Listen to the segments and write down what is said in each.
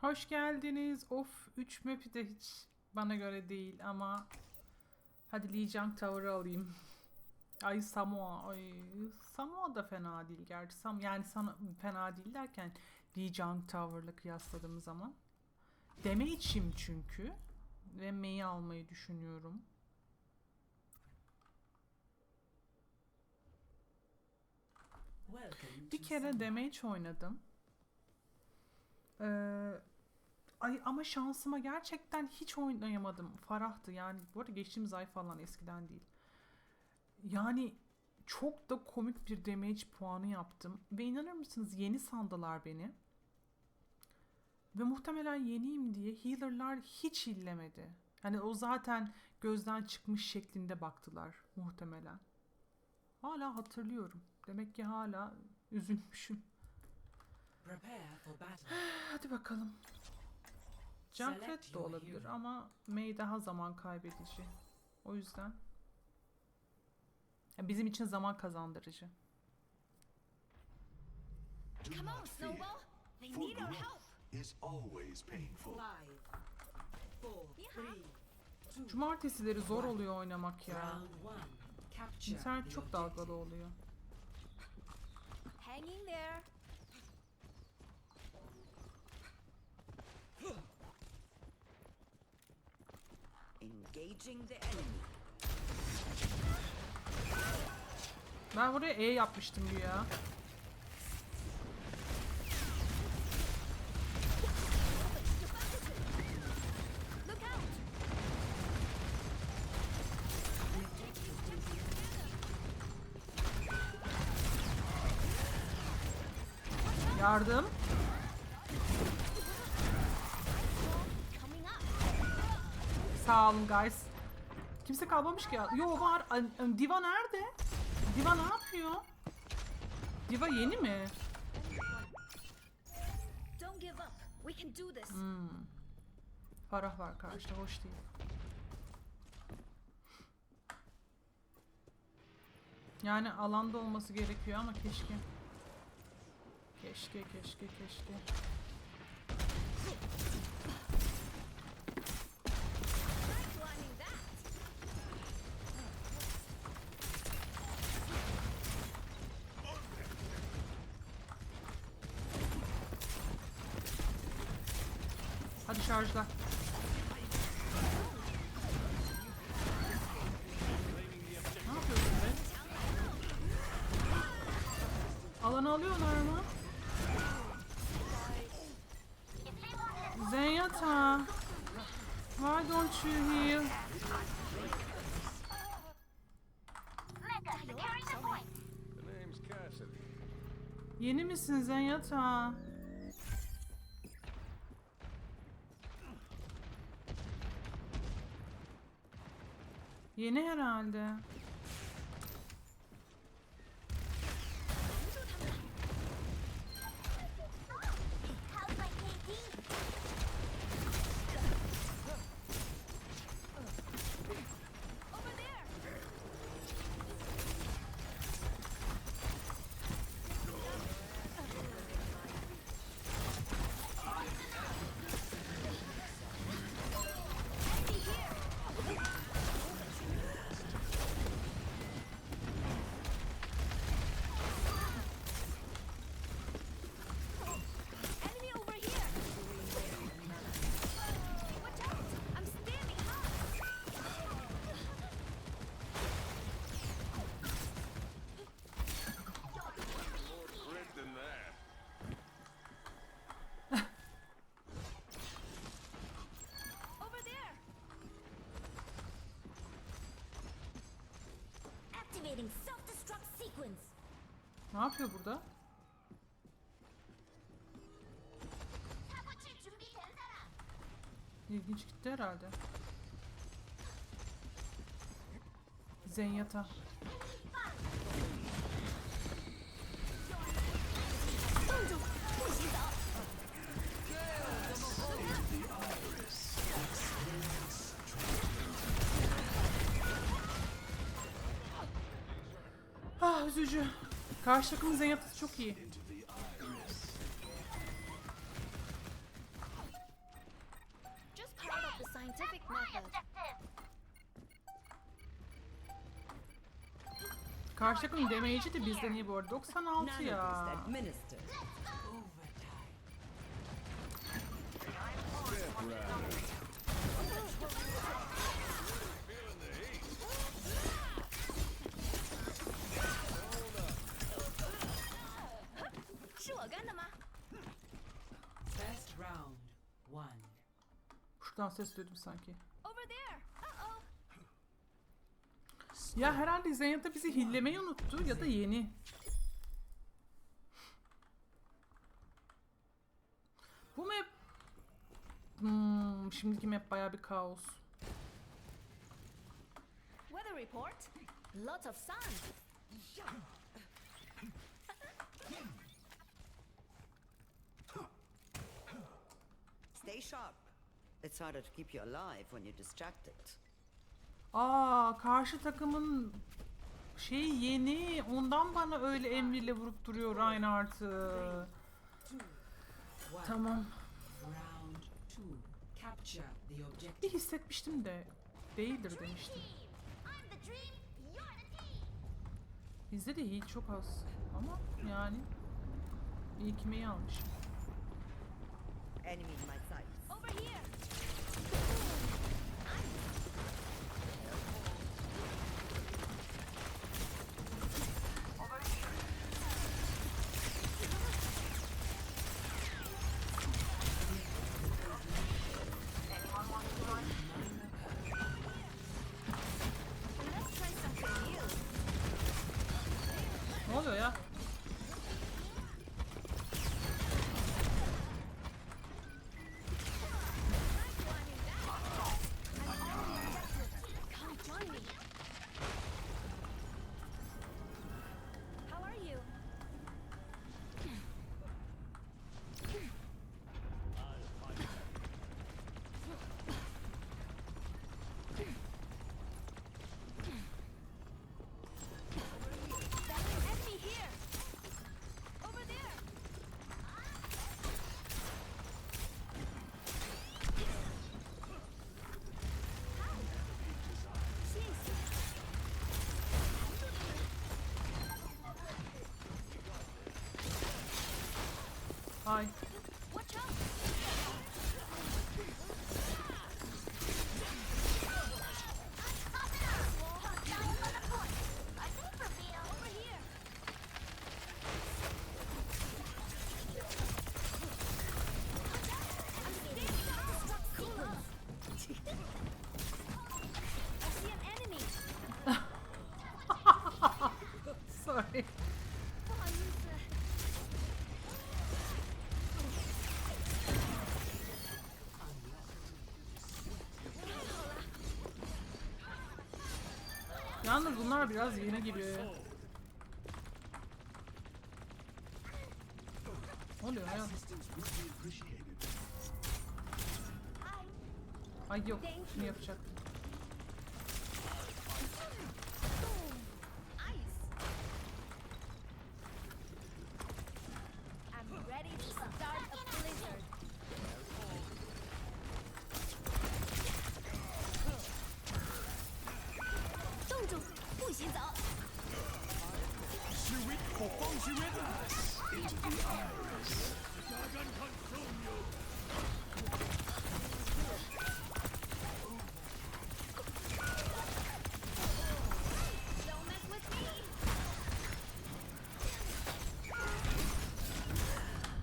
Hoş geldiniz. Of 3 map'i de hiç bana göre değil ama hadi Lijiang Tower'ı alayım. Ay Samoa. Ay Samoa da fena değil gerçi. Sam yani sana fena değil derken Lijiang Tower'la kıyasladığım zaman. Damage'im çünkü ve Mei'yi almayı düşünüyorum. Bir kere damage oynadım. Ee, ay ama şansıma gerçekten hiç oynayamadım. Farah'tı yani. Bu arada geçtiğimiz ay falan eskiden değil. Yani çok da komik bir damage puanı yaptım. Ve inanır mısınız yeni sandılar beni. Ve muhtemelen yeniyim diye healer'lar hiç illemedi. Yani o zaten gözden çıkmış şeklinde baktılar muhtemelen. Hala hatırlıyorum. Demek ki hala üzülmüşüm. Hadi bakalım. Junkrat da olabilir ama May daha zaman kaybedici. O yüzden. Ya bizim için zaman kazandırıcı. Come on, Snowball. They need our help. is always painful. Cumartesileri zor oluyor oynamak ya. İnternet çok dalgalı oluyor. Hang in there. Engaging the enemy. Ben buraya E yapmıştım ya. Look out! Yardım. Sağ olun guys. Kimse kalmamış ki ya. Yo var. An- Diva nerede? Diva ne yapıyor? Diva yeni mi? Don't give up. We can do this. Farah var karşıda. Hoş değil. Yani alanda olması gerekiyor ama keşke. Keşke, keşke, keşke. Şarjla. Ne yapıyorsun be? Alanı alıyorlar mı? Zenyatta. Why don't you heal? Yeni misin Zenyatta? Yeni herhalde. Yapıyor burada? İlginç gitti herhalde. Zenyata. Ah üzücü. Karşı takımın Zenyatta çok iyi. Karşı takımın damage'i de bizden iyi bu arada. 96 ya. Şuradan ses duydum sanki. Ya herhalde Zeynep bizi hillemeyi unuttu ya da yeni. Bu map... Hmm, şimdiki map baya bir kaos. Weather report. Lots of sun. Stay sharp. It's harder to keep you alive when you're distracted. Aa, karşı takımın şey yeni. Ondan bana öyle emriyle vurup duruyor Reinhardt'ı. Tamam. Round two. Capture the Bir hissetmiştim de değildir demiştim. Bizde de heal çok az. Ama yani iyi kimeyi almış. Enemy in my sights. Over here. Ay. Yalnız bunlar biraz yeni gibi. Oluyor ya? Ay yok. Şunu yapacaktım.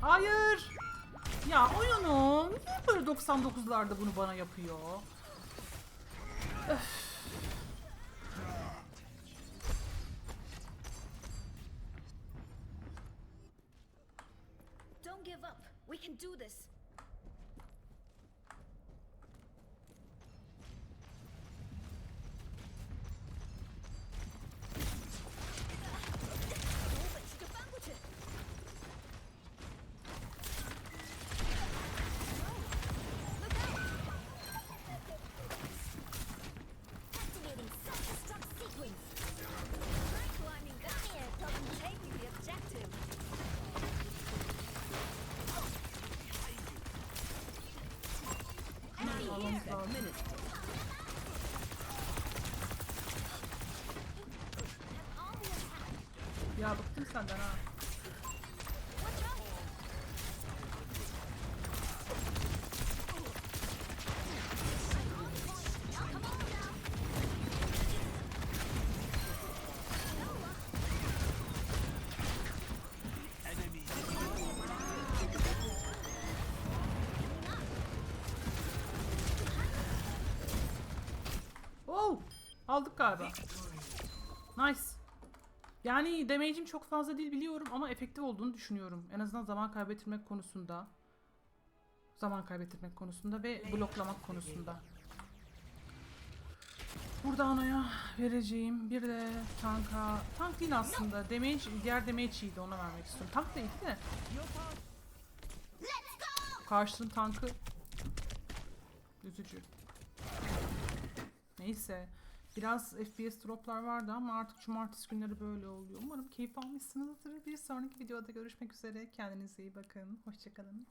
Hayır. Ya oyunum niye böyle 99'larda bunu bana yapıyor? Don't give up. We can do this. Activating self-destruct sequence. Try climbing down here till I'm taking the objective. Enemy Almamız here. lazım. Have all the attacks Ya bıktım senden ha. Oh! Aldık galiba. Nice. Yani damage'im çok fazla değil biliyorum ama efektif olduğunu düşünüyorum. En azından zaman kaybettirmek konusunda. Zaman kaybettirmek konusunda ve bloklamak konusunda. Burada anaya vereceğim bir de tanka. Tank değil aslında. Damage, diğer damage iyiydi ona vermek istiyorum. Tank da iyiydi de. Karşının tankı üzücü. Neyse. Biraz FPS droplar vardı ama artık cumartesi günleri böyle oluyor. Umarım keyif almışsınızdır. Bir sonraki videoda görüşmek üzere. Kendinize iyi bakın. Hoşçakalın.